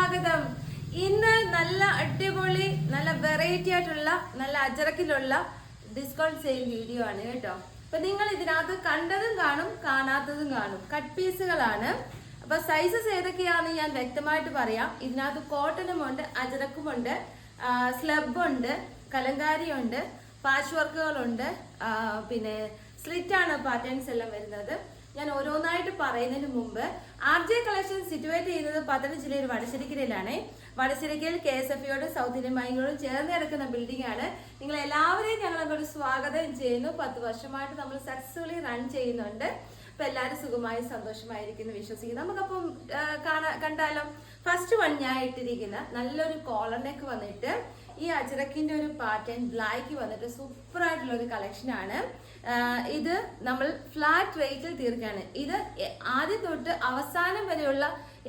സ്വാഗതം. ഇന്ന് നല്ല അടിപൊളി നല്ല വെറൈറ്റി ആയിട്ടുള്ള നല്ല അജറക്കിലുള്ള ഡിസ്കൗണ്ട് സെയിൽ വീഡിയോ ആണ് കേട്ടോ. അപ്പൊ നിങ്ങൾ ഇതിനകത്ത് കണ്ടതും കാണും കാണാത്തതും കാണും. കട്ട് പീസുകളാണ് അപ്പൊ സൈസസ് ഏതൊക്കെയാണെന്ന് ഞാൻ വ്യക്തമായിട്ട് പറയാം. ഇതിനകത്ത് കോട്ടനും ഉണ്ട് അജറക്കുമുണ്ട് സ്ലബ് ഉണ്ട് കലങ്കാരി ഉണ്ട് പാച്ച് വർക്കുകളുണ്ട് പിന്നെ സ്ലിറ്റ് ആണ് പാറ്റേൺസ് എല്ലാം വരുന്നത്. ഞാൻ ഓരോന്നായിട്ട് പറയുന്നതിന് മുമ്പ് ആർ ജെ കളക്ഷൻ സിറ്റുവേറ്റ് ചെയ്യുന്നത് പത്തനം ജില്ലയിൽ വടശ്ശേരിക്കരയിലാണ്. വടശ്ശേരിക്കയിൽ കെ എസ് എഫ് യോടും സൗത്ത് ഇന്ത്യൻ ചേർന്ന് കിടക്കുന്ന ബിൽഡിംഗ് ആണ്. നിങ്ങൾ എല്ലാവരെയും ഞങ്ങൾ അങ്ങോട്ട് സ്വാഗതം ചെയ്യുന്നു. പത്ത് വർഷമായിട്ട് നമ്മൾ സക്സസ്ഫുള്ളി റൺ ചെയ്യുന്നുണ്ട്. അപ്പൊ എല്ലാവരും സുഖമായി സന്തോഷമായിരിക്കുന്നു വിശ്വസിക്കുന്നു. നമുക്കപ്പം കാണാ കണ്ടാലോ? ഫസ്റ്റ് വൺ ഞാൻ ഇട്ടിരിക്കുന്ന നല്ലൊരു കോളർ നെക്ക് വന്നിട്ട് ഈ അജറക്കിന്റെ ഒരു പാറ്റേൺ ബ്ലാക്ക് വന്നിട്ട് സൂപ്പർ ആയിട്ടുള്ള ഒരു കളക്ഷൻ ആണ്. ഇത് നമ്മൾ ഫ്ലാറ്റ് റേറ്റിൽ തീർക്കുകയാണ്. ഇത് ആദ്യ തൊട്ട് അവസാനം വരെയുള്ള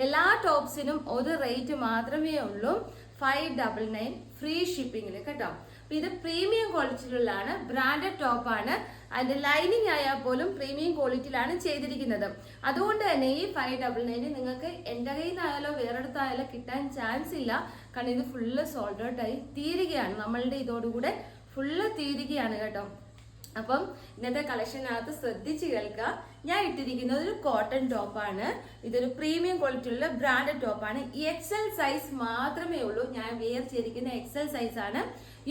എല്ലാ ടോപ്സിനും ഒരു റേറ്റ് മാത്രമേ ഉള്ളൂ. ഫൈവ് ഡബിൾ നയൻ ഫ്രീ ഷിപ്പിംഗിൽ കേട്ടോ. അപ്പൊ ഇത് പ്രീമിയം ക്വാളിറ്റിയിലുള്ളതാണ് ബ്രാൻഡഡ് ടോപ്പാണ് അതിന്റെ ലൈനിങ് ആയാൽ പോലും പ്രീമിയം ക്വാളിറ്റിയിലാണ് ചെയ്തിരിക്കുന്നത്. അതുകൊണ്ട് തന്നെ ഈ ഫൈവ് ഡബിൾ നയന് നിങ്ങൾക്ക് എന്റെ കയ്യിൽ നിന്നായാലോ വേറെടുത്തായാലോ കിട്ടാൻ ചാൻസ് ഇല്ല. കാരണം ഇത് ഫുള്ള് സോൾഡ് ഔട്ട് ആയി തീരുകയാണ്. നമ്മളുടെ ഇതോടുകൂടെ ഫുള്ള് തീരുകയാണ് കേട്ടോ. അപ്പം ഇന്നത്തെ കളക്ഷനകത്ത് ശ്രദ്ധിച്ച് കേൾക്കുക. ഞാൻ ഇട്ടിരിക്കുന്നത് ഒരു കോട്ടൺ ടോപ്പാണ് ഇതൊരു പ്രീമിയം ക്വാളിറ്റിയുള്ള ബ്രാൻഡഡ് ടോപ്പാണ് എക്സൽ സൈസ് മാത്രമേ ഉള്ളൂ. ഞാൻ വെയർ ചെയ്തിരിക്കുന്ന എക്സൽ സൈസ് ആണ്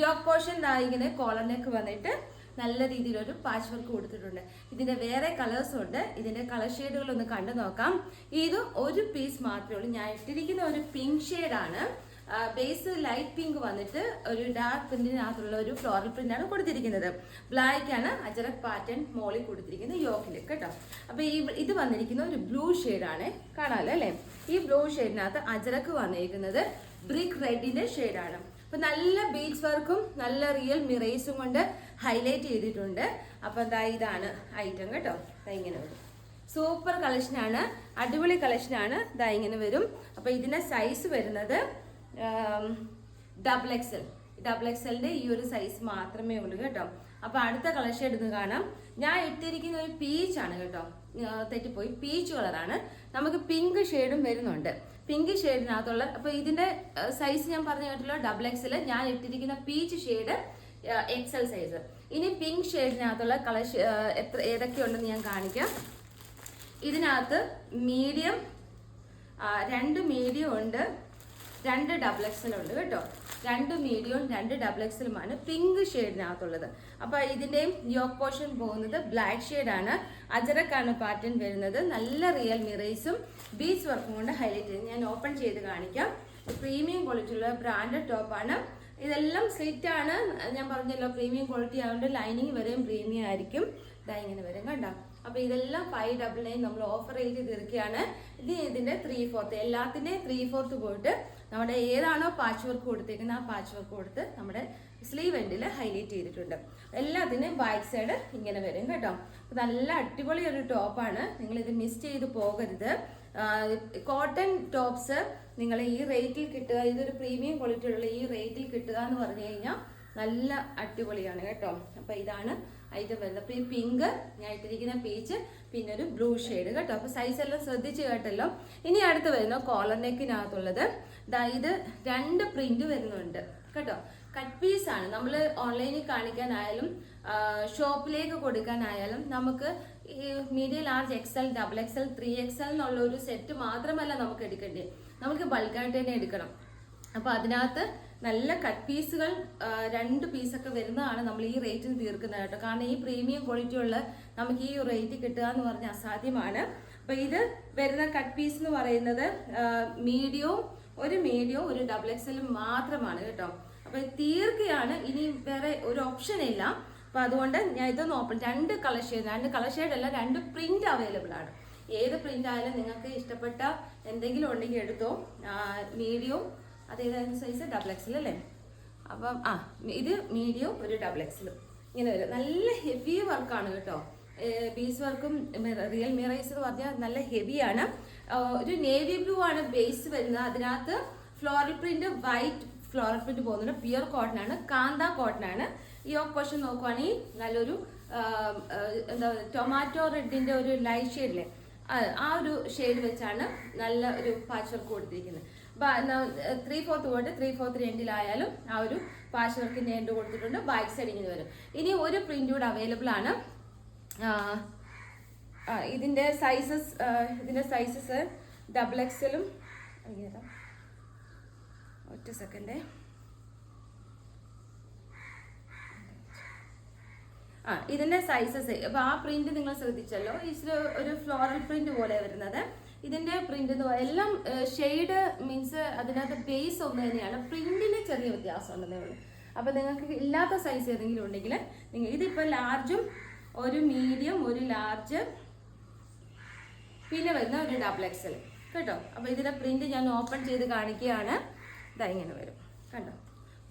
യോക്ക് പോർഷൻ ഇങ്ങനെ കോളർ നെക്ക് വന്നിട്ട് നല്ല രീതിയിലൊരു പാച്ച് വർക്ക് കൊടുത്തിട്ടുണ്ട്. ഇതിന്റെ വേറെ കളേഴ്സും ഉണ്ട്. ഇതിന്റെ കളർ ഷെയ്ഡുകൾ ഒന്ന് കണ്ടു നോക്കാം. ഇത് ഒരു പീസ് മാത്രമേ ഉള്ളൂ. ഞാൻ ഇട്ടിരിക്കുന്ന ഒരു പിങ്ക് ഷെയ്ഡാണ് ബേസ് ലൈറ്റ് പിങ്ക് വന്നിട്ട് ഒരു ഡാർക്ക് പ്രിന്റിനകത്തുള്ള ഒരു ഫ്ലോറൽ പ്രിന്റ് ആണ് കൊടുത്തിരിക്കുന്നത്. ബ്ലാക്ക് ആണ് അജറക് പാറ്റേൺ മോളിൽ കൊടുത്തിരിക്കുന്നത് യോക്കിൽ കേട്ടോ. അപ്പൊ ഈ ഇത് വന്നിരിക്കുന്ന ഒരു ബ്ലൂ ആണ് കാണാമല്ലോ അല്ലേ? ഈ ബ്ലൂ ഷെയ്ഡിനകത്ത് അജറക്ക് വന്നിരിക്കുന്നത് ബ്രിക് റെഡിന്റെ ഷെയ്ഡാണ് അപ്പൊ നല്ല ബീച്ച് വർക്കും നല്ല റിയൽ മിറേസും കൊണ്ട് ഹൈലൈറ്റ് ചെയ്തിട്ടുണ്ട്. അപ്പൊ എന്താ ഇതാണ് ഐറ്റം കേട്ടോ. ഇങ്ങനെ വരും. സൂപ്പർ കളക്ഷനാണ് അടിപൊളി കളക്ഷനാണ് ഇതാ ഇങ്ങനെ വരും. അപ്പൊ ഇതിന്റെ സൈസ് വരുന്നത് ഡബിൾ എക്സൽ ഡബിൾ എക്സലിന്റെ ഈ ഒരു സൈസ് മാത്രമേ ഉള്ളൂ കേട്ടോ. അപ്പൊ അടുത്ത കളക്ഷൻ എടുത്ത് കാണാം. ഞാൻ ഇട്ടിരിക്കുന്ന ഒരു പീച്ച് ആണ് കേട്ടോ. തെറ്റിപ്പോയി. പീച്ച് കളറാണ് നമുക്ക് പിങ്ക് ഷെയ്ഡും വരുന്നുണ്ട്. പിങ്ക് ഷെയ്ഡിനകത്തുള്ള അപ്പൊ ഇതിന്റെ സൈസ് ഞാൻ പറഞ്ഞു കേട്ടല്ലോ ഡബിൾ എക്സൽ ഞാൻ ഇട്ടിരിക്കുന്ന പീച്ച് ഷെയ്ഡ് എക്സൽ സൈസ് ഇനി പിങ്ക് ഷെയ്ഡിനകത്തുള്ള കളർ എത്ര ഏതൊക്കെയുണ്ടെന്ന് ഞാൻ കാണിക്കാം. ഇതിനകത്ത് മീഡിയം രണ്ട് മീഡിയം ഉണ്ട്. രണ്ട് ഡബിൾ എക്സലുണ്ട് കേട്ടോ. രണ്ട് മീഡിയവും രണ്ട് ഡബിൾ എക്സലുമാണ് പിങ്ക് ഷെയ്ഡിനകത്തുള്ളത് അപ്പൊ ഇതിന്റെയും യോക്ക് പോർഷൻ പോകുന്നത് ബ്ലാക്ക് ഷെയ്ഡാണ് അജറക്കാണ് പാറ്റേൺ വരുന്നത്. നല്ല റിയൽ മിറേസും ബീച്ച് വർക്കും കൊണ്ട് ഹൈലൈറ്റ് ചെയ്ത് ഞാൻ ഓപ്പൺ ചെയ്ത് കാണിക്കാം. പ്രീമിയം ക്വാളിറ്റിയുള്ള ബ്രാൻഡഡ് ടോപ്പാണ് ഇതെല്ലാം സ്ലിറ്റ് ആണ്. ഞാൻ പറഞ്ഞല്ലോ പ്രീമിയം ക്വാളിറ്റി ആയതുകൊണ്ട് ലൈനിങ് വരെയും പ്രീമിയം ആയിരിക്കും. ഇതാ ഇങ്ങനെ വരും കണ്ടോ? അപ്പൊ ഇതെല്ലാം ഫൈവ് ഡബിൾ നയൻ നമ്മൾ ഓഫർ ചെയ്ത് തീർക്കുകയാണ്. ഇത് ഇതിന്റെ ത്രീ ഫോർത്ത് എല്ലാത്തിന്റെയും ത്രീ ഫോർത്ത് പോയിട്ട് നമ്മുടെ ഏതാണോ പാച്ച് വർക്ക് കൊടുത്തേക്കുന്നത് ആ പാച്ച് വർക്ക് കൊടുത്ത് നമ്മുടെ സ്ലീവ് എൻഡിൽ ഹൈലൈറ്റ് ചെയ്തിട്ടുണ്ട്. എല്ലാത്തിനും ബാക്ക് സൈഡ് ഇങ്ങനെ വരും കേട്ടോ. നല്ല അടിപൊളി ഒരു ടോപ്പാണ് നിങ്ങൾ ഇത് മിസ് ചെയ്ത് പോകരുത്. കോട്ടൺ ടോപ്സ് നിങ്ങൾ ഈ റേറ്റിൽ കിട്ടുക ഇതൊരു പ്രീമിയം ക്വാളിറ്റി ഉള്ള ഈ റേറ്റിൽ കിട്ടുക എന്ന് പറഞ്ഞു കഴിഞ്ഞാൽ നല്ല അടിപൊളിയാണ് കേട്ടോ. അപ്പൊ ഇതാണ് ഐറ്റം വരുന്നത്. അപ്പൊ ഈ പിങ്ക് ഞാൻ ഇട്ടിരിക്കുന്ന പീച്ച് പിന്നെ ഒരു ബ്ലൂ ഷെയ്ഡ് കേട്ടോ. അപ്പൊ സൈസ് എല്ലാം ശ്രദ്ധിച്ച് കേട്ടല്ലോ. ഇനി അടുത്ത് വരുന്ന കോളർ നെക്കിനകത്തുള്ളത് ഇത് രണ്ട് പ്രിന്റ് വരുന്നുണ്ട്. കേട്ടോ? കട്ട് പീസ് ആണ്. നമ്മൾ ഓൺലൈനിൽ കാണിക്കാനായാലും ഷോപ്പിലേക്ക് കൊടുക്കാനായാലും നമുക്ക് ഈ medium large XL double XL three XL എന്നുള്ള ഒരു സെറ്റ് മാത്രമല്ല നമുക്ക് എടുക്കേണ്ടത് നമുക്ക് ബൾക്കായിട്ട് തന്നെ എടുക്കണം. അപ്പൊ അതിനകത്ത് നല്ല കട്ട് പീസുകൾ രണ്ട് പീസൊക്കെ വരുന്നതാണ് നമ്മൾ ഈ റേറ്റിന് തീർക്കുന്നത് കേട്ടോ. കാരണം ഈ പ്രീമിയം ക്വാളിറ്റി ഉള്ള നമുക്ക് ഈ റേറ്റ് കിട്ടുക എന്ന് പറഞ്ഞാൽ അസാധ്യമാണ്. അപ്പം ഇത് വരുന്ന കട്ട് പീസ് എന്ന് പറയുന്നത് മീഡിയവും ഒരു മീഡിയവും ഒരു ഡബിൾ എക്സലും മാത്രമാണ് കേട്ടോ. അപ്പൊ ഇത് തീർക്കുകയാണ്. ഇനി വേറെ ഒരു ഓപ്ഷൻ ഇല്ല. അപ്പൊ അതുകൊണ്ട് ഞാൻ ഇതൊന്ന് ഓപ്പൺ രണ്ട് കളർ ഷെയ്ഡ് രണ്ട് കളർ ഷെയ്ഡ് അല്ല രണ്ട് പ്രിന്റ് അവൈലബിൾ ആണ്. ഏത് പ്രിന്റ് ആയാലും നിങ്ങൾക്ക് ഇഷ്ടപ്പെട്ട എന്തെങ്കിലും ഉണ്ടെങ്കിൽ എടുത്തോ. മീഡിയവും അതേതായിരുന്നു സൈസ് ഡബിൾ എക്സൽ അല്ലേ? അപ്പം ആ ഇത് മീഡിയം ഒരു ഡബിൾ എക്സലും ഇങ്ങനെ വരും. നല്ല ഹെവി വർക്കാണ് കേട്ടോ. ബീസ് വർക്കും റിയൽ മിറൈസ് എന്ന് പറഞ്ഞാൽ നല്ല ഹെവിയാണ് ഒരു നേവി ബ്ലൂ ആണ് ബേസ് വരുന്നത്. അതിനകത്ത് floral print white floral print പോകുന്നുണ്ട്. പ്യുർ കോട്ടൺ ആണ്. കാന്ത കോട്ടൺ ആണ്. ഈ ഓപ്പോഷൻ നോക്കുവാണെങ്കിൽ നല്ലൊരു എന്താ ടൊമാറ്റോ റെഡിന്റെ ഒരു ലൈറ്റ് ഷെയ്ഡിലെ ആ ആ ഒരു ഷെയ്ഡ് വെച്ചാണ് നല്ല ഒരു പാച്ച് വർക്ക് കൊടുത്തിരിക്കുന്നത്. ത്രീ ഫോർത്ത് പോയിട്ട് ത്രീ ഫോർത്ത് എൻഡിലായാലും ആ ഒരു പാച്ച് വർക്കിന്റെ എൻഡ് കൊടുത്തിട്ടുണ്ട്? ബാക്ക് സൈഡ് ഇങ്ങനെ വരും. ഇനി ഒരു പ്രിന്റ് കൂടെ അവൈലബിൾ ആണ്. ഇതിന്റെ സൈസസ് ഇതിന്റെ സൈസസ് ഡബിൾ എക്സലും ഒറ്റ സെക്കൻഡ് ആ ഇതിന്റെ സൈസസ് അപ്പൊ ആ പ്രിന്റ് നിങ്ങൾ ശ്രദ്ധിച്ചല്ലോ? ഇതിൽ ഒരു ഫ്ലോറൽ പ്രിന്റ് പോലെ വരുന്നത്. ഇതിന്റെ പ്രിന്റ് എന്ന് പറയുന്നത് എല്ലാം ഷെയ്ഡ് മീൻസ് അതിനകത്ത് ബേസ് ഒന്ന് തന്നെയാണ്. പ്രിന്റിന് ചെറിയ വ്യത്യാസം ഉണ്ടെന്നേ ഉള്ളൂ. അപ്പൊ നിങ്ങൾക്ക് ഇല്ലാത്ത സൈസ് ഏതെങ്കിലും ഉണ്ടെങ്കിൽ നിങ്ങൾ ഇതിപ്പോ ലാർജും ഒരു മീഡിയം ഒരു ലാർജ് പിന്നെ വരുന്ന ഒരു ഡബിൾ എക്സൽ കേട്ടോ? അപ്പൊ ഇതിന്റെ പ്രിന്റ് ഞാൻ ഓപ്പൺ ചെയ്ത് കാണിക്കുകയാണ്. ഇതാ വരും. കണ്ടോ?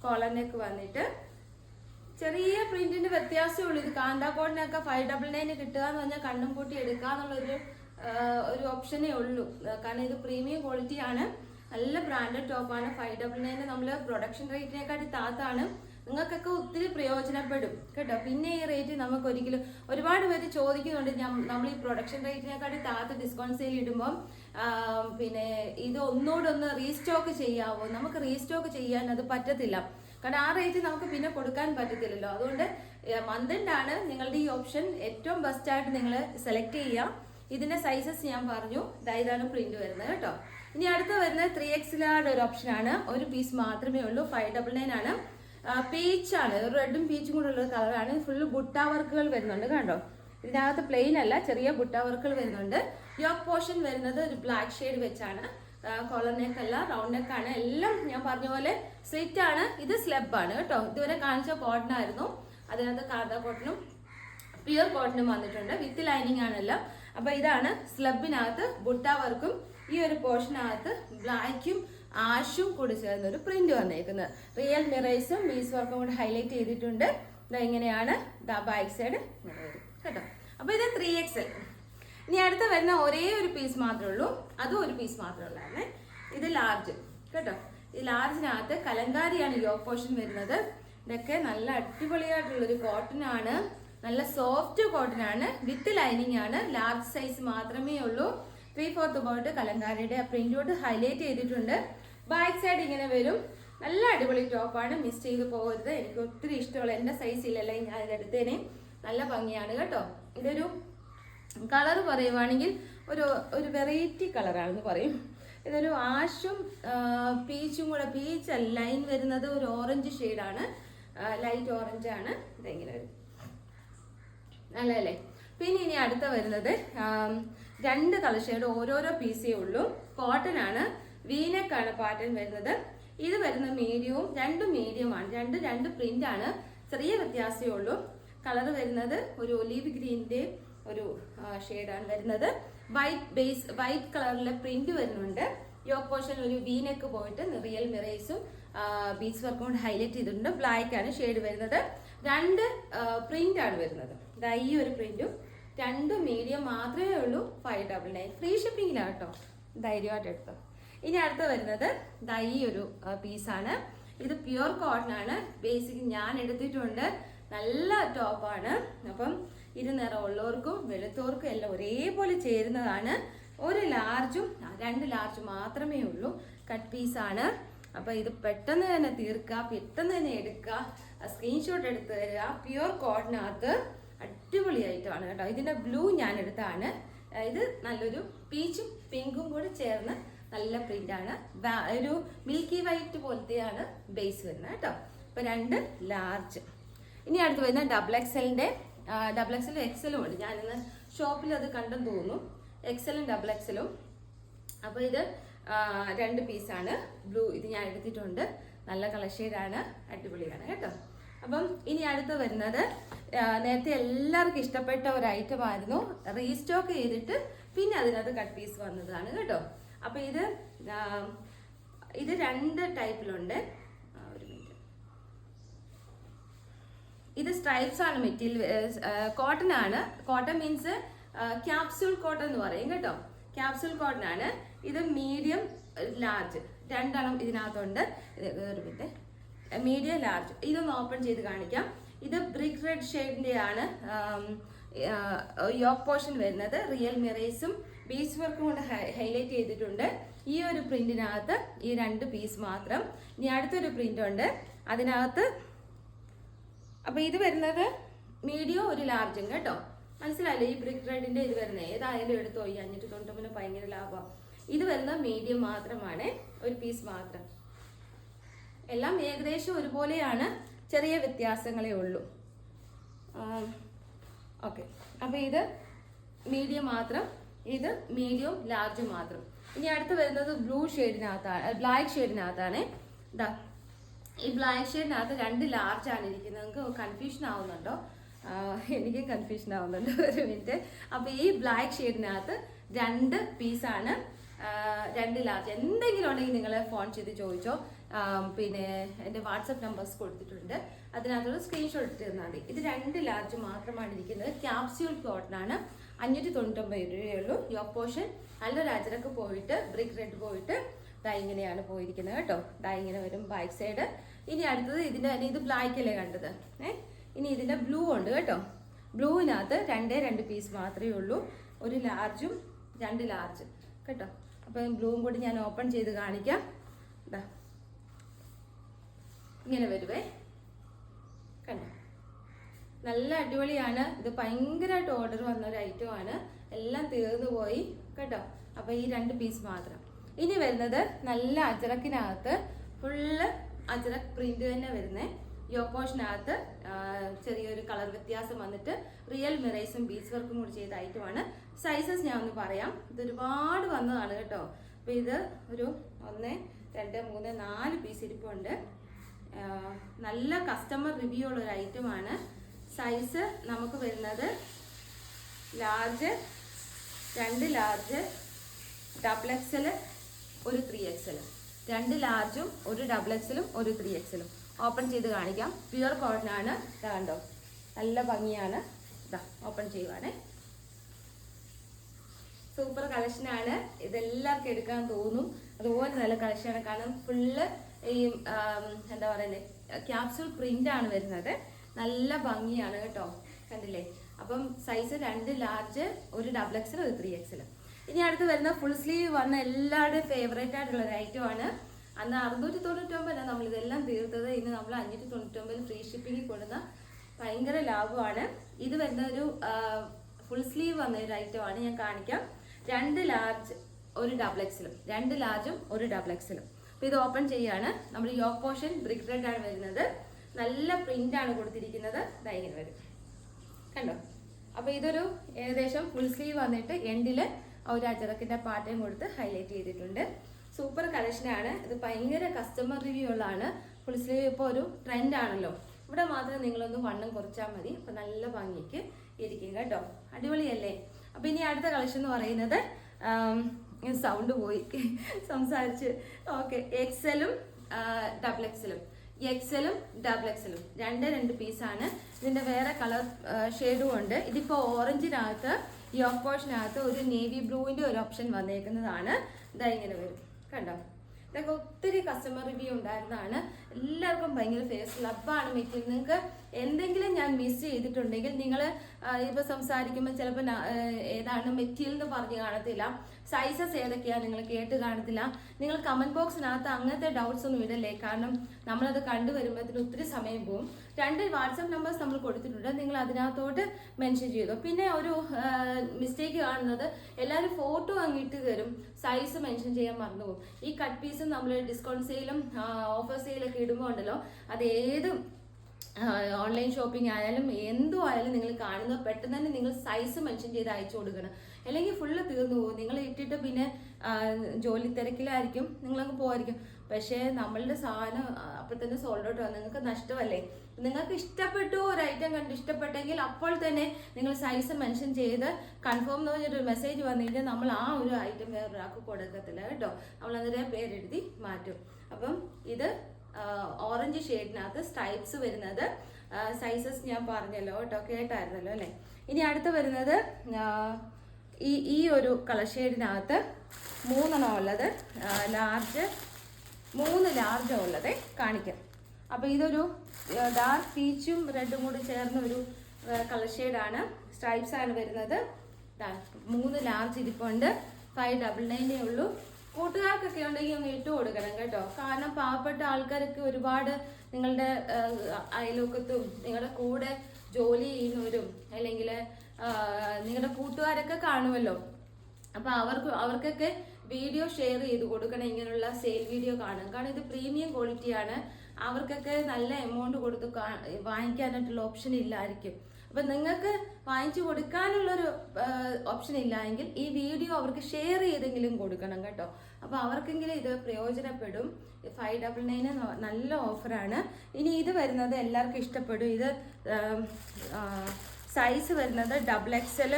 കോളനൊക്കെ നെക്ക് വന്നിട്ട് ചെറിയ പ്രിന്റിന്റെ വ്യത്യാസമേ ഉള്ളൂ. ഇത് കാന്താക്കോടിനൊക്കെ ഫൈവ് ഡബിൾ നയൻ കിട്ടുക എന്ന് പറഞ്ഞാൽ കണ്ണും കൂട്ടി ആ, ഒരു ഓപ്ഷനേ ഉള്ളൂ. കാരണം ഇത് പ്രീമിയം ക്വാളിറ്റി ആണ്. നല്ല ബ്രാൻഡഡ് ടോപ്പാണ് ഫൈവ് ഡബിൾ നയൻ നമ്മൾ പ്രൊഡക്ഷൻ റേറ്റിനെക്കാട്ടി താത്താണ്. നിങ്ങൾക്കൊക്കെ ഒത്തിരി പ്രയോജനപ്പെടും. കേട്ടോ? പിന്നെ ഈ റേറ്റ് നമുക്ക് ഒരിക്കലും ഒരുപാട് പേര് ചോദിക്കുന്നുണ്ട് നമ്മൾ ഈ പ്രൊഡക്ഷൻ റേറ്റിനെക്കാട്ടി താത്ത് ഡിസ്കൗണ്ട് സെയിൽ ഇടുമ്പം പിന്നെ ഇത് ഒന്നുകൂടെ ഒന്ന് റീസ്റ്റോക്ക് ചെയ്യാവോ? നമുക്ക് റീസ്റ്റോക്ക് ചെയ്യാൻ അത് പറ്റത്തില്ല. കാരണം ആ റേറ്റ് നമുക്ക് പിന്നെ കൊടുക്കാൻ പറ്റത്തില്ലല്ലോ. അതുകൊണ്ട് മന്ത് ആണ് നിങ്ങളുടെ ഈ ഓപ്ഷൻ ഏറ്റവും ബെസ്റ്റായിട്ട് നിങ്ങൾ സെലക്ട് ചെയ്യാം ഇതിന്റെ സൈസസ് ഞാൻ പറഞ്ഞു. ഇതായതാണ് പ്രിന്റ് വരുന്നത് കേട്ടോ. ഇനി അടുത്ത വരുന്നത് ത്രീ എക്സിലാടെ ഒരു ഓപ്ഷൻ ആണ്. ഒരു പീസ് മാത്രമേ ഉള്ളൂ. ഫൈവ് ഡബിൾ നയൻ ആണ്. പീച്ച് ആണ്. റെഡും പീച്ചും കൂടെ ഉള്ള കളറാണ് ഫുള്ള് ബുട്ട വർക്കുകൾ വരുന്നുണ്ട് കണ്ടോ? ഇതിനകത്ത് പ്ലെയിൻ അല്ല ചെറിയ ബുട്ട വർക്കുകൾ വരുന്നുണ്ട്. യോക്ക് പോർഷൻ വരുന്നത് ഒരു ബ്ലാക്ക് ഷെയ്ഡ് വെച്ചാണ്. കോളർ നെക്ക് അല്ല റൗണ്ട് നെക്ക് ആണ്. എല്ലാം ഞാൻ പറഞ്ഞ പോലെ സ്ലിറ്റ് ആണ്. ഇത് സ്ലെബ് ആണ് കേട്ടോ. ഇതുവരെ കാണിച്ച കോട്ടൺ ആയിരുന്നു. അതിനകത്ത് കാർദ കോട്ടനും പ്യുർ കോട്ടനും വന്നിട്ടുണ്ട്. വിത്ത് ലൈനിങ് ആണല്ലോ. അപ്പൊ ഇതാണ് സ്ലബിനകത്ത് ബുട്ട വർക്കും ഈ ഒരു പോർഷനകത്ത് ബ്ലാക്കും ആഷും കൂടി ചേർന്ന ഒരു പ്രിന്റ് വന്നേക്കുന്നത്. റിയൽ മിറേഴ്സും മീസ് വർക്കും കൂടി ഹൈലൈറ്റ് ചെയ്തിട്ടുണ്ട്. ദാ ഇങ്ങനെയാണ് ദാ ബാക്ക് സൈഡ് കേട്ടോ? അപ്പൊ ഇത് ത്രീ എക്സ് ഇനി അടുത്ത വരുന്ന ഒരേ ഒരു പീസ് മാത്രമേ ഉള്ളൂ. അതും ഒരു പീസ് മാത്രമേ ഉള്ളായിരുന്നേ. ഇത് ലാർജ് കേട്ടോ? ഈ ലാർജിനകത്ത് കലങ്കാരിയാണ് യോഗ പോർഷൻ വരുന്നത്. ഇതൊക്കെ നല്ല അടിപൊളിയായിട്ടുള്ളൊരു കോട്ടൺ ആണ്. നല്ല സോഫ്റ്റ് കോട്ടൺ ആണ്. വിത്ത് ലൈനിങ് ആണ്. ലാർജ് സൈസ് മാത്രമേ ഉള്ളൂ. ത്രീ ഫോർത്ത് പോയിട്ട് കലങ്കാരിയുടെ പ്രിന്റോട്ട് ഹൈലൈറ്റ് ചെയ്തിട്ടുണ്ട്. ബാക്ക് സൈഡ് ഇങ്ങനെ വരും. നല്ല അടിപൊളി ടോപ്പാണ് മിസ് ചെയ്ത് പോകരുത്. എനിക്ക് ഒത്തിരി ഇഷ്ടമുള്ള എന്റെ സൈസിലല്ലേ ഞാൻ ഇതെടുത്തേനെ നല്ല ഭംഗിയാണ് കേട്ടോ. ഇതൊരു കളർ പറയുവാണെങ്കിൽ ഒരു ഒരു വെറൈറ്റി കളറാണെന്ന് പറയും. ഇതൊരു ആഷും പീച്ചും കൂടെ പീച്ച് ലൈൻ വരുന്നത് ഒരു ഓറഞ്ച് ഷെയ്ഡാണ് ലൈറ്റ് ഓറഞ്ച് ആണ്. ഇതെങ്ങനെ വരും? നല്ലതല്ലേ പിന്നെ ഇനി അടുത്ത വരുന്നത് രണ്ട് കളർ ഓരോരോ പീസേ ഉള്ളൂ. കോട്ടൺ ആണ്. വീനക്കാണ് പാറ്റേൺ വരുന്നത്. ഇത് വരുന്ന മീഡിയവും രണ്ടും മീഡിയമാണ് രണ്ട് രണ്ട് പ്രിന്റ് ആണ്. ചെറിയ വ്യത്യാസമേ ഉള്ളൂ. കളർ വരുന്നത് ഒരു ഒലീവ് ഗ്രീനിന്റെ ഒരു ഷെയ്ഡാണ് വരുന്നത്. വൈറ്റ് ബേസ് വൈറ്റ് കളറിലെ പ്രിന്റ് വരുന്നുണ്ട്. യോക്ക് പോർഷൻ ഒരു വീനക്ക് പോയിട്ട് റിയൽ മിറേസും ബീച്ച് വർക്കും കൊണ്ട് ഹൈലൈറ്റ് ചെയ്തിട്ടുണ്ട്. ബ്ലാക്ക് ആണ് ഷെയ്ഡ് വരുന്നത്. രണ്ട് പ്രിന്റ് ആണ് വരുന്നത്. ദാ ഈ ഒരു പ്രിന്റും രണ്ട് മീഡിയം മാത്രമേ ഉള്ളൂ ഫൈവ് ഡബിൾ നയൻ ഫ്രീ ഷിപ്പിംഗിലാണ് കേട്ടോ ധൈര്യമായിട്ട് എടുത്തോ. ഇനി അടുത്ത് വരുന്നത് ദാ ഈ ഒരു പീസാണ് ഇത് പ്യുർ കോട്ടൺ ആണ്. ബേസിക് ഞാൻ എടുത്തിട്ടുണ്ട്. നല്ല ടോപ്പാണ് അപ്പം ഇരു നിറമുള്ളവർക്കും വെളുത്തവർക്കും എല്ലാം ഒരേപോലെ ചേരുന്നതാണ്. ഒരു ലാർജും രണ്ട് ലാർജ് മാത്രമേ ഉള്ളൂ. കട്ട് പീസാണ് അപ്പൊ ഇത് പെട്ടെന്ന് തന്നെ തീർക്കുക പെട്ടെന്ന് തന്നെ എടുക്കുക. സ്ക്രീൻഷോട്ട് എടുത്ത് തരിക. പ്യുർ കോട്ടനകത്ത് അടിപൊളിയായിട്ടാണ് കേട്ടോ. ഇതിന്റെ ബ്ലൂ ഞാൻ എടുത്താണ് ഇത് നല്ലൊരു പീച്ചും പിങ്കും കൂടി ചേർന്ന് നല്ല പ്രിന്റ് ആണ്. ഒരു മിൽക്കി വൈറ്റ് പോലത്തെയാണ് ബേസ് വരുന്നത് കേട്ടോ. ഇപ്പൊ രണ്ട് ലാർജ് ഇനി അടുത്ത് വരുന്ന ഡബിൾ എക്സലിന്റെ ഡബിൾ എക്സലും എക്സലും ഉണ്ട്. ഞാനിന്ന് ഷോപ്പിൽ അത് കണ്ടെന്ന് തോന്നുന്നു. എക്സലും ഡബിൾ എക്സലും അപ്പോൾ ഇത് രണ്ട് പീസാണ് ബ്ലൂ ഇത് ഞാൻ എടുത്തിട്ടുണ്ട് നല്ല കളർ ഷെയ്ഡാണ് അടിപൊളിയാണ് കേട്ടോ. അപ്പം ഇനി അടുത്ത് വരുന്നത് നേരത്തെ എല്ലാവർക്കും ഇഷ്ടപ്പെട്ട ഒരു ഐറ്റം ആയിരുന്നു. റീസ്റ്റോക്ക് ചെയ്തിട്ട് പിന്നെ അതിനകത്ത് കട്ട് പീസ് വന്നതാണ് കേട്ടോ. അപ്പം ഇത് ഇത് രണ്ട് ടൈപ്പിലുണ്ട്. ഒരു മിനിറ്റ് ഇത് സ്ട്രൈപ്സ് ആണ് മെറ്റീരിയൽ കോട്ടൺ ആണ്. കോട്ടൺ മീൻസ് ക്യാപ്സ്യൂൾ കോട്ടൺ എന്ന് പറയും കേട്ടോ. ക്യാപ്സ്യൂൾ കോട്ടൺ ആണ്. ഇത് മീഡിയം ലാർജ് രണ്ടെണ്ണം ഇതിനകത്തുണ്ട്. ഇത് ഒരു മിനിറ്റ് മീഡിയം ലാർജ് ഇതൊന്ന് ഓപ്പൺ ചെയ്ത് കാണിക്കാം. ഇത് ബ്രിക്ക് റെഡ് ഷെയ്ഡിന്റെ ആണ് യോക്ക് പോർഷൻ വരുന്നത്. റിയൽ മിറേസും ബീച്ച് വർക്കും കൊണ്ട് ഹൈലൈറ്റ് ചെയ്തിട്ടുണ്ട്. ഈ ഒരു പ്രിന്റിനകത്ത് ഈ രണ്ട് പീസ് മാത്രം. ഇനി അടുത്തൊരു പ്രിന്റ് ഉണ്ട്. അതിനകത്ത് അപ്പൊ ഇത് വരുന്നത് മീഡിയം ഒരു ലാർജും കേട്ടോ. മനസ്സിലായില്ലേ? ഈ ബ്രിക്ക് റെഡിന്റെ ഇത് വരുന്നത് ഏതായാലും എടുത്തോ? ഈ അഞ്ഞൂറ്റി തൊണ്ണൂറ്റൊമ്പതിന് ഭയങ്കര ലാഭം. ഇത് വരുന്നത് മീഡിയം മാത്രമാണ്. ഒരു പീസ് മാത്രം. എല്ലാം ഏകദേശം ഒരുപോലെയാണ്. ചെറിയ വ്യത്യാസങ്ങളേ ഉള്ളൂ. ഓക്കെ. അപ്പോൾ ഇത് മീഡിയം മാത്രം ഇത് മീഡിയം ലാർജ് മാത്രം. ഇനി അടുത്ത് വരുന്നത് ബ്ലൂ ഷെയ്ഡിനകത്താണ് ബ്ലാക്ക് ഷെയ്ഡിനകത്താണ്. ഇതാ ഈ ബ്ലാക്ക് ഷെയ്ഡിനകത്ത് രണ്ട് ലാർജ് ആണ് ഇരിക്കുന്നത്. നിങ്ങൾക്ക് കൺഫ്യൂഷൻ ആവുന്നുണ്ടോ? എനിക്ക് കൺഫ്യൂഷൻ ആവുന്നുണ്ട് ഒരു മിനിറ്റ്. അപ്പോൾ ഈ ബ്ലാക്ക് ഷെയ്ഡിനകത്ത് രണ്ട് പീസാണ് രണ്ട് ലാർജ്. എന്തെങ്കിലും ഉണ്ടെങ്കിൽ നിങ്ങൾ ഫോൺ ചെയ്ത് ചോദിച്ചോ. പിന്നെ എന്റെ വാട്സപ്പ് നമ്പേഴ്സ് കൊടുത്തിട്ടുണ്ട്. അതിനകത്തുള്ള സ്ക്രീൻഷോട്ട് തന്നാൽ മതി. ഇത് രണ്ട് ലാർജ് മാത്രമാണ് ഇരിക്കുന്നത്. ക്യാപ്സ്യൂൾ കോട്ടനാണ് അഞ്ഞൂറ്റി തൊണ്ണൂറ്റൊമ്പത് രൂപയേ ഉള്ളൂ യോ പോർഷൻ നല്ലൊരു അജരക്ക് പോയിട്ട് ബ്രിക്ക് റെഡ് പോയിട്ട് ദാ ഇങ്ങനെയാണ് പോയിരിക്കുന്നത് കേട്ടോ. ദാ ഇങ്ങനെ വരും ബാക്ക് സൈഡ് ഇനി അടുത്തത് ഇതിന്റെ ഇത് ബ്ലാക്ക് അല്ലേ കണ്ടത്? ഏ? ഇനി ഇതിന്റെ ബ്ലൂ ഉണ്ട് കേട്ടോ. ബ്ലൂവിനകത്ത് രണ്ടേ രണ്ട് പീസ് മാത്രമേ ഉള്ളൂ. ഒരു ലാർജും രണ്ട് ലാർജും കേട്ടോ. അപ്പം ബ്ലൂവും കൂടി ഞാൻ ഓപ്പൺ ചെയ്ത് കാണിക്കാം. ഇങ്ങനെ വരുവേ. കണ്ടോ? നല്ല അടിപൊളിയാണ്. ഇത് ഭയങ്കരമായിട്ട് ഓർഡർ വന്ന ഒരു ഐറ്റം ആണ്. എല്ലാം തീർന്നു പോയി. കേട്ടോ അപ്പൊ ഈ രണ്ട് പീസ് മാത്രം. ഇനി വരുന്നത് നല്ല അജറക്കിനകത്ത് ഫുള്ള് അജറക് പ്രിന്റ് തന്നെ വരുന്നേ. യോക്കോഷിനകത്ത് ചെറിയൊരു കളർ വ്യത്യാസം വന്നിട്ട് റിയൽ മിറൈസും ബീച്ച് വർക്കും കൂടി ചെയ്ത ഐറ്റമാണ് സൈസസ് ഞാൻ ഒന്ന് പറയാം. ഇത് ഒരുപാട് വന്നതാണ് കേട്ടോ. അപ്പൊ ഇത് ഒരു ഒന്ന് രണ്ട് മൂന്ന് നാല് പീസ് ഇരിപ്പുണ്ട്. നല്ല കസ്റ്റമർ റിവ്യൂ ഉള്ള ഒരു ഐറ്റമാണ് സൈസ് നമുക്ക് വരുന്നത് ലാർജ് രണ്ട് ലാർജ് ഡബിൾ എക്സൽ ഒരു ത്രീ എക്സൽ രണ്ട് ലാർജും ഒരു ഡബിൾ എക്സലും ഒരു ത്രീ എക്സലും ഓപ്പൺ ചെയ്ത് കാണിക്കാം. പ്യുവർ കോട്ടൺ ആണ്. കണ്ടോ? നല്ല ഭംഗിയാണ്. ഇതാ ഓപ്പൺ ചെയ്യുവാണേ. സൂപ്പർ കളക്ഷനാണ് ഇതെല്ലാവർക്കും എടുക്കാൻ തോന്നും. അതുപോലെ നല്ല കളക്ഷനാണ് കാരണം ഫുള്ള് ഈ എന്താ പറയുന്നത് ക്യാപ്സൂൾ പ്രിന്റ് ആണ് വരുന്നത്. നല്ല ഭംഗിയാണ് കേട്ടോ കണ്ടില്ലേ? അപ്പം സൈസ് രണ്ട് ലാർജ് ഒരു ഡബിൾ എക്സൽ ഒരു ത്രീ എക്സൽ ഇനി അടുത്ത് വരുന്ന ഫുൾ സ്ലീവ് വന്ന എല്ലാവരുടെയും ഫേവറേറ്റ് ആയിട്ടുള്ള ഒരു ഐറ്റം ആണ്. അന്ന് അറുന്നൂറ്റി തൊണ്ണൂറ്റൊമ്പതിനാണ് നമ്മൾ ഇതെല്ലാം തീർത്തത്. ഇന്ന് നമ്മൾ അഞ്ഞൂറ്റി തൊണ്ണൂറ്റൊമ്പതിൽ ഫ്രീ ഷിപ്പിംഗിൽ കൊടുന്ന ഭയങ്കര ലാഭമാണ്. ഇത് വരുന്ന ഒരു ഫുൾ സ്ലീവ് വന്ന ഒരു ഐറ്റം ആണ്. ഞാൻ കാണിക്കാം. രണ്ട് ലാർജ് ഒരു ഡബിൾ എക്സലും രണ്ട് ലാർജും ഒരു ഡബിൾ എക്സലും ഇത് ഓപ്പൺ ചെയ്യാണ്. നമ്മൾ യോ പോർഷൻ ബ്രിക്ക് റെഡ് ആണ് വരുന്നത്. നല്ല പ്രിന്റ് ആണ് കൊടുത്തിരിക്കുന്നത്. ഇങ്ങനെ വരും. കണ്ടോ? അപ്പൊ ഇതൊരു ഏകദേശം ഫുൾ സ്ലീവ് വന്നിട്ട് എൻഡിൽ ഒരു അജറക്കിന്റെ പാറ്റേൺ കൊടുത്ത് ഹൈലൈറ്റ് ചെയ്തിട്ടുണ്ട്. സൂപ്പർ കളക്ഷനാണ് ഇത് ഭയങ്കര കസ്റ്റമർ റിവ്യൂ ഉള്ളതാണ്. ഫുൾ സ്ലീവ് ഇപ്പോൾ ഒരു ട്രെൻഡ് ആണല്ലോ. ഇവിടെ മാത്രം നിങ്ങളൊന്ന് വണ്ണം കുറച്ചാൽ മതി. അപ്പൊ നല്ല ഭംഗിക്ക് ഇരിക്കുക കേട്ടോ. അടിപൊളിയല്ലേ? അപ്പൊ ഇനി അടുത്ത കളക്ഷൻ എന്ന് പറയുന്നത് സൗണ്ട് പോയി. സംസാരിച്ച്. ഓക്കെ എക്സലും ഡബിൾ എക്സലും എക്സലും ഡബിൾ എക്സലും രണ്ട് രണ്ട് പീസാണ് ഇതിന്റെ വേറെ കളർ ഷെയ്ഡും ഉണ്ട്. ഇതിപ്പോൾ ഓറഞ്ചിനകത്ത് ഈ ഓഫ് പോർഷനകത്ത് ഒരു നേവി ബ്ലൂവിന്റെ ഒരു ഓപ്ഷൻ വന്നേക്കുന്നതാണ്. ഇതാ ഇങ്ങനെ വരും. കണ്ടോ? ഇതൊക്കെ ഒത്തിരി കസ്റ്റമർ റിവ്യൂ ഉണ്ടായിരുന്നതാണ്. എല്ലാവർക്കും ഭയങ്കര ഫേസ് ലബാണ് മെറ്റീരിയൽ നിങ്ങൾക്ക് എന്തെങ്കിലും ഞാൻ മിസ് ചെയ്തിട്ടുണ്ടെങ്കിൽ നിങ്ങൾ ഇപ്പോൾ സംസാരിക്കുമ്പോൾ ചിലപ്പോൾ ഏതാണ് മെറ്റീരിയൽ എന്ന് പറഞ്ഞ് കാണത്തില്ല. സൈസസ് ഏതൊക്കെയാണ് നിങ്ങൾ കേട്ട് കാണത്തില്ല. നിങ്ങൾ കമന്റ് ബോക്സിനകത്ത് അങ്ങനത്തെ ഡൗട്ട്സ് ഒന്നും ഇടല്ലേ? കാരണം നമ്മളത് കണ്ടുവരുമ്പോഴത്തേക്ക് ഒത്തിരി സമയം പോകും രണ്ട് വാട്സപ്പ് നമ്പേഴ്സ് നമ്മൾ കൊടുത്തിട്ടുണ്ട്. നിങ്ങൾ അതിനകത്തോട്ട് മെൻഷൻ ചെയ്തു. പിന്നെ ഒരു മിസ്റ്റേക്ക് കാണുന്നത് എല്ലാവരും ഫോട്ടോ അങ്ങിട്ട് തരും. സൈസ് മെൻഷൻ ചെയ്യാൻ മറന്നുപോകും ഈ കട്ട് പീസും നമ്മൾ ഡിസ്കൗണ്ട് സെയിലും ഓഫർ സെയിലൊക്കെ ഇടുമ്പോൾ ഉണ്ടല്ലോ അത് ഏത് ഓൺലൈൻ ഷോപ്പിംഗ് ആയാലും എന്തോ ആയാലും നിങ്ങൾ കാണുന്ന പെട്ടെന്ന് തന്നെ നിങ്ങൾ സൈസ് മെൻഷൻ ചെയ്ത് അയച്ചു കൊടുക്കണം. അല്ലെങ്കിൽ ഫുള്ള് തീർന്നു പോകും. നിങ്ങൾ ഇട്ടിട്ട് പിന്നെ ജോലി തിരക്കിലായിരിക്കും. നിങ്ങളങ്ങ് പോകായിരിക്കും പക്ഷേ നമ്മളുടെ സാധനം അപ്പോൾ തന്നെ സോൾഡ് ഔട്ട് ആവും നിങ്ങൾക്ക് നഷ്ടമല്ലേ? നിങ്ങൾക്ക് ഇഷ്ടപ്പെട്ടു ഒരു ഐറ്റം കണ്ട് ഇഷ്ടപ്പെട്ടെങ്കിൽ അപ്പോൾ തന്നെ നിങ്ങൾ സൈസ് മെൻഷൻ ചെയ്ത് കൺഫേം എന്ന് പറഞ്ഞൊരു മെസ്സേജ് വന്നു കഴിഞ്ഞാൽ നമ്മൾ ആ ഒരു ഐറ്റം വേറൊരാൾക്ക് കൊടുക്കത്തില്ല. കേട്ടോ? നമ്മൾ അതിന്റെ പേരെഴുതി മാറ്റും. അപ്പം ഇത് ഓറഞ്ച് ഷെയ്ഡിനകത്ത് സ്ട്രൈപ്സ് വരുന്നത്. സൈസസ് ഞാൻ പറഞ്ഞല്ലോ കേട്ടോ കേട്ടായിരുന്നല്ലോ അല്ലേ? ഇനി അടുത്ത് വരുന്നത് ഈ ഈ ഒരു കളർ ഷെയ്ഡിനകത്ത് മൂന്നെണ്ണം ഉള്ളത്. ലാർജ് മൂന്ന് ലാർജ് ഉള്ളത് കാണിക്കാം. അപ്പോൾ ഇതൊരു ഡാർക്ക് പീച്ചും റെഡും കൂടി ചേർന്ന ഒരു കളർ ഷെയ്ഡാണ് സ്ട്രൈപ്സ് ആണ് വരുന്നത്. മൂന്ന് ലാർജ് ഇരിപ്പുണ്ട് ഫൈവ് ഡബിൾ നയനേ ഉള്ളൂ. കൂട്ടുകാർക്കൊക്കെ ഉണ്ടെങ്കിൽ ഒന്ന് ഇട്ട് കൊടുക്കണം കേട്ടോ. കാരണം പാവപ്പെട്ട ആൾക്കാരൊക്കെ ഒരുപാട് നിങ്ങളുടെ അയലോക്കത്തും നിങ്ങളുടെ കൂടെ ജോലി ചെയ്യുന്നവരും അല്ലെങ്കിൽ നിങ്ങളുടെ കൂട്ടുകാരൊക്കെ കാണുമല്ലോ. അപ്പൊ അവർക്ക് അവർക്കൊക്കെ വീഡിയോ ഷെയർ ചെയ്ത് കൊടുക്കണം ഇങ്ങനെയുള്ള സെയിൽ വീഡിയോ കാണും. കാരണം ഇത് പ്രീമിയം ക്വാളിറ്റിയാണ്. അവർക്കൊക്കെ നല്ല എമൗണ്ട് കൊടുത്ത് വാങ്ങിക്കാനായിട്ടുള്ള ഓപ്ഷൻ ഇല്ലായിരിക്കും. അപ്പൊ നിങ്ങൾക്ക് വാങ്ങിച്ചു കൊടുക്കാനുള്ളൊരു ഓപ്ഷൻ ഇല്ലായെങ്കിൽ ഈ വീഡിയോ അവർക്ക് ഷെയർ ചെയ്തെങ്കിലും കൊടുക്കണം കേട്ടോ. അപ്പോൾ അവർക്കെങ്കിലും ഇത് പ്രയോജനപ്പെടും. ഫൈവ് ഡബിൾ നയന് നല്ല ഓഫറാണ് ഇനി ഇത് വരുന്നത് എല്ലാവർക്കും ഇഷ്ടപ്പെടും. ഇത് സൈസ് വരുന്നത് ഡബിൾ എക്സൽ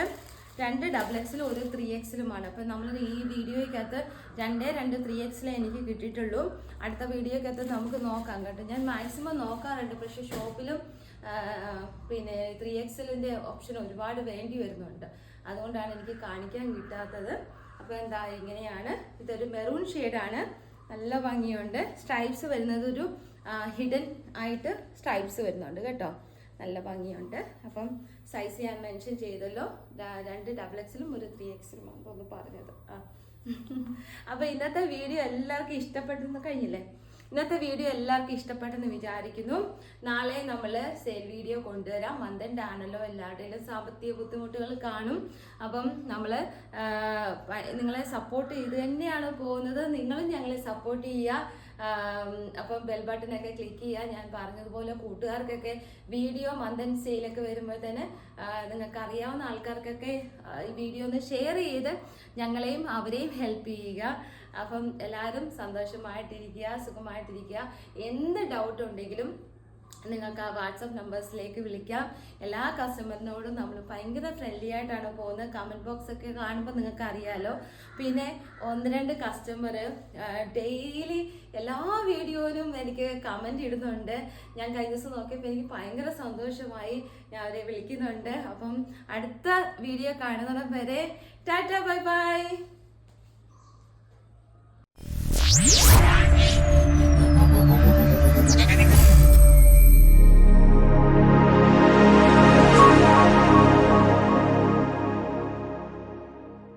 രണ്ട് ഡബിൾ എക്സിലും ഒരു ത്രീ എക്സിലുമാണ് അപ്പം നമ്മൾ ഈ വീഡിയോയ്ക്കകത്ത് രണ്ടേ രണ്ട് ത്രീ എക്സിലേ എനിക്ക് കിട്ടിയിട്ടുള്ളൂ. അടുത്ത വീഡിയോയ്ക്കകത്ത് നമുക്ക് നോക്കാം കേട്ടോ. ഞാൻ മാക്സിമം നോക്കാറുണ്ട്. പക്ഷേ ഷോപ്പിലും പിന്നെ ത്രീ എക്സലിന്റെ ഓപ്ഷൻ ഒരുപാട് വേണ്ടി വരുന്നുണ്ട്. അതുകൊണ്ടാണ് എനിക്ക് കാണിക്കാൻ കിട്ടാത്തത്. അപ്പോൾ എന്താ ഇങ്ങനെയാണ്. ഇതൊരു മെറൂൺ ഷെയ്ഡാണ് നല്ല ഭംഗിയുണ്ട്. സ്ട്രൈപ്സ് വരുന്നത് ഒരു ഹിഡൻ ആയിട്ട് സ്ട്രൈപ്സ് വരുന്നുണ്ട് കേട്ടോ. നല്ല ഭംഗിയുണ്ട്. അപ്പം സൈസ് ഞാൻ മെൻഷൻ ചെയ്തല്ലോ. രണ്ട് ഡബിൾ എക്സിലും ഒരു ത്രീ എക്സിലും ഒന്ന് പറഞ്ഞത്. ആ. അപ്പോൾ ഇന്നത്തെ വീഡിയോ എല്ലാവർക്കും ഇഷ്ടപ്പെട്ടെന്ന് കഴിഞ്ഞില്ലേ? ഇന്നത്തെ വീഡിയോ എല്ലാവർക്കും ഇഷ്ടപ്പെട്ടെന്ന് വിചാരിക്കുന്നു. നാളെ നമ്മൾ സെയിൽ വീഡിയോ കൊണ്ടുവരാം. മന്ദന്റെ ആണല്ലോ. എല്ലാവരുടെയും സാമ്പത്തിക ബുദ്ധിമുട്ടുകൾ കാണും. അപ്പം നമ്മൾ നിങ്ങളെ സപ്പോർട്ട് ചെയ്ത് തന്നെയാണ് പോകുന്നത്. നിങ്ങളും ഞങ്ങളെ സപ്പോർട്ട് ചെയ്യുക. അപ്പം ബെൽ ബട്ടണൊക്കെ ക്ലിക്ക് ചെയ്യുക ഞാൻ പറഞ്ഞതുപോലെ കൂട്ടുകാർക്കൊക്കെ വീഡിയോ മന്ദൻ സെയിലൊക്കെ വരുമ്പോൾ തന്നെ നിങ്ങൾക്ക് അറിയാവുന്ന ആൾക്കാർക്കൊക്കെ ഈ വീഡിയോ ഒന്ന് ഷെയർ ചെയ്ത് ഞങ്ങളെയും അവരെയും ഹെൽപ്പ് ചെയ്യുക. അപ്പം എല്ലാവരും സന്തോഷമായിട്ടിരിക്കുക സുഖമായിട്ടിരിക്കുക. എന്ത് ഡൗട്ട് ഉണ്ടെങ്കിലും നിങ്ങൾക്ക് ആ വാട്സപ്പ് നമ്പേഴ്സിലേക്ക് വിളിക്കാം. എല്ലാ കസ്റ്റമറിനോടും നമ്മൾ ഭയങ്കര ഫ്രണ്ട്ലി ആയിട്ടാണ് പോകുന്നത്. കമന്റ് ബോക്സ് ഒക്കെ കാണുമ്പോൾ നിങ്ങൾക്ക് അറിയാലോ പിന്നെ ഒന്ന് രണ്ട് കസ്റ്റമർ ഡെയിലി എല്ലാ വീഡിയോയിലും എനിക്ക് കമന്റ് ഇടുന്നുണ്ട്. ഞാൻ കഴിഞ്ഞ ദിവസം നോക്കിയപ്പോൾ എനിക്ക് ഭയങ്കര സന്തോഷമായി ഞാൻ അവരെ വിളിക്കുന്നുണ്ട്. അപ്പം അടുത്ത വീഡിയോ കാണുന്നത് വരെ ടാറ്റ ബൈ ബൈ.